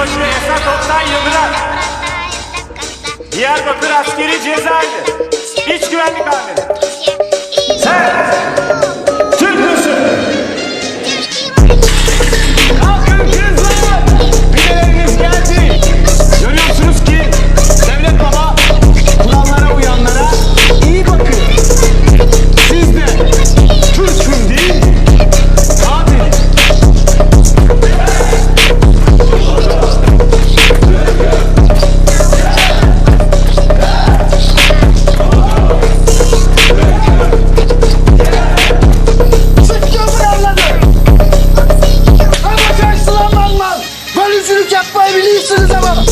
başkanı Esat Oktay Yıldıran. Diyarbakır Askeri Cezaevi. Kötücülük yapmayı bilirsiniz ama.